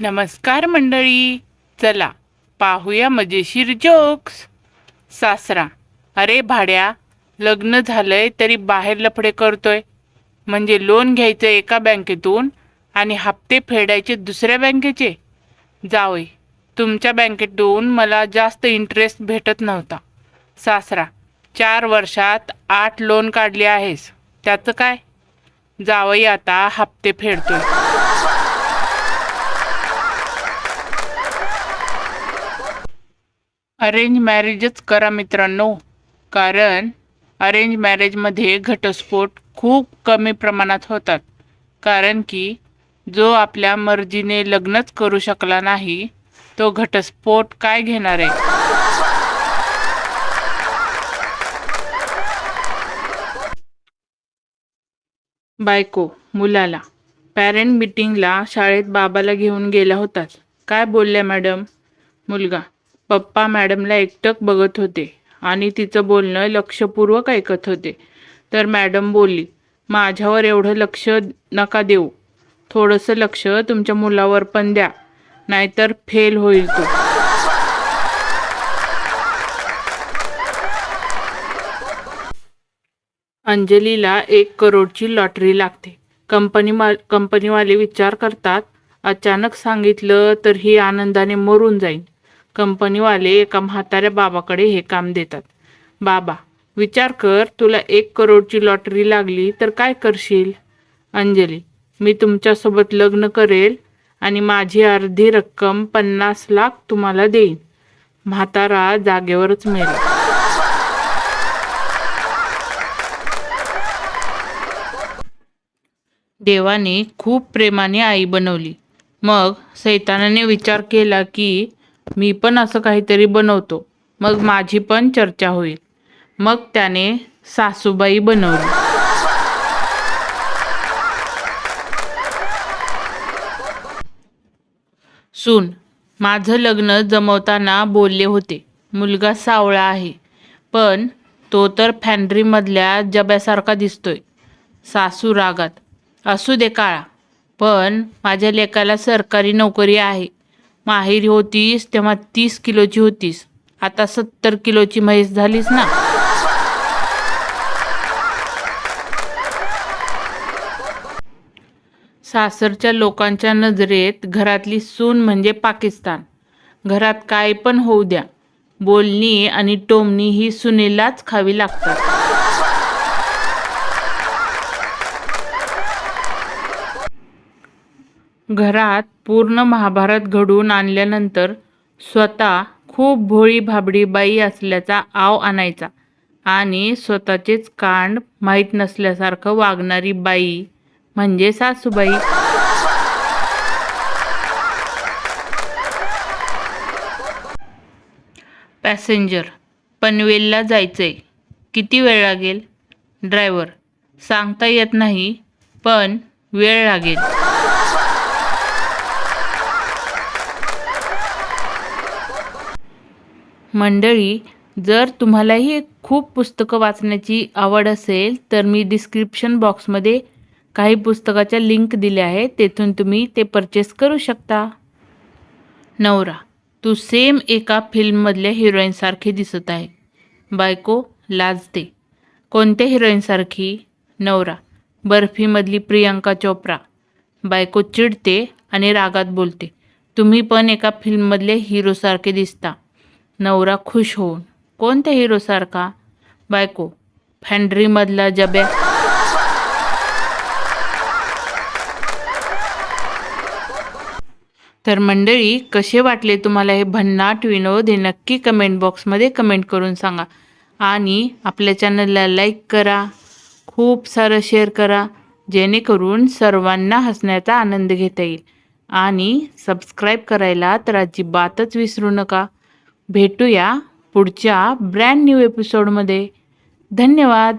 नमस्कार मंडळी चला पाहूया मजेशीर जोक्स सासरा अरे भाड्या लग्न झालंय तरी बाहेर लफडे करतोय. म्हणजे लोन घ्यायचं एका बँकेतून आणि हप्ते फेडायचे दुसऱ्या बँकेचे? जावई तुमच्या बँकेतून मला जास्त इंटरेस्ट भेटत नव्हता. सासरा चार वर्षात आठ लोन काढले आहेस. त्याचं काय? जावई आता हप्ते फेडतोय. अरेंज मॅरेजच करा मित्रांनो. कारण अरेंज मॅरेजमध्ये घटस्फोट खूप कमी प्रमाणात होतात. कारण की जो आपल्या मर्जीने लग्नच करू शकला नाही तो घटस्फोट काय घेणार आहे? बायको मुलाला. पॅरेंट मिटिंगला शाळेत बाबाला घेऊन गेला होताच काय बोलल्या मॅडम? मुलगा पप्पा मॅडमला एकटक बघत होते आणि तिचं बोलणं लक्षपूर्वक ऐकत होते. तर मॅडम बोलली माझ्यावर एवढं लक्ष नका देऊ. थोडंसं लक्ष तुमच्या मुलावर पण द्या नाहीतर फेल होईल तो. अंजलीला एक करोडची लॉटरी लागते. कंपनी मा कंपनीवाले विचार करतात अचानक सांगितलं तर ही आनंदाने मरून जाईल कंपनीवाले एका म्हाताऱ्या बाबाकडे हे काम देतात. बाबा विचार कर तुला एक करोडची लॉटरी लागली तर काय करशील? अंजली मी तुमच्यासोबत लग्न करेल आणि माझी अर्धी रक्कम पन्नास लाख तुम्हाला देईन. म्हातारा जागेवरच मिळेल देवाने खूप प्रेमाने आई बनवली. मग सैतानाने विचार केला की मी पण असं काहीतरी बनवतो. मग माझी पण चर्चा होईल. मग त्याने सासूबाई बनवली. सून माझं लग्न जमवताना बोलले होते. मुलगा सावळा आहे. पण तो तर फॅन्ड्रीमधल्या जब्यासारखा दिसतोय. सासू रागात असू दे काळा पण माझ्या लेकाला सरकारी नोकरी आहे. माहेरी होतीस तेव्हा तीस किलोची होतीस. आता सत्तर किलोची म्हैस झालीस ना. सासरच्या लोकांच्या नजरेत घरातली सून म्हणजे पाकिस्तान. घरात काय पण होऊ द्या. बोलणी आणि टोमणी ही सुनेलाच खावी लागतात. घरात पूर्ण महाभारत घडवून आणल्यानंतर स्वतः खूप भोळी भाबडी बाई असल्याचा आव आणायचा आणि स्वतःचेच कांड माहीत नसल्यासारखं वागणारी बाई म्हणजे सासूबाई. पॅसेंजर पनवेलला जायचंय. किती वेळ लागेल? ड्रायव्हर सांगता येत नाही पण वेळ लागेल. मंडळी जर तुम्हालाही खूप पुस्तकं वाचण्याची आवड असेल तर मी डिस्क्रिप्शन बॉक्समध्ये काही पुस्तकाच्या लिंक दिल्या आहेत. तेथून तुम्ही ते परचेस करू शकता. नवरा तू सेम एका फिल्ममधल्या हिरोईनसारखी दिसत आहे. बायको लाजते. कोणत्या हिरोईनसारखी नवरा बर्फीमधली प्रियांका चोप्रा. बायको चिडते आणि रागात बोलते. तुम्ही पण एका फिल्ममधले हिरोसारखे दिसता. नवरा खुश होऊन. कोणत्या हिरोसारखा? बायको. फँड्रीमधला जब्या. तर मंडळी कसे वाटले तुम्हाला हे भन्नाट विनोद हे नक्की कमेंट बॉक्समध्ये कमेंट करून सांगा. आणि आपल्या चॅनलला लाईक करा. खूप सारं शेअर करा. जेणेकरून सर्वांना हसण्याचा आनंद घेता येईल. आणि सबस्क्राईब करायला तर अजिबातच विसरू नका. भेटूया पुढच्या ब्रँड न्यू एपिसोडमध्ये. धन्यवाद.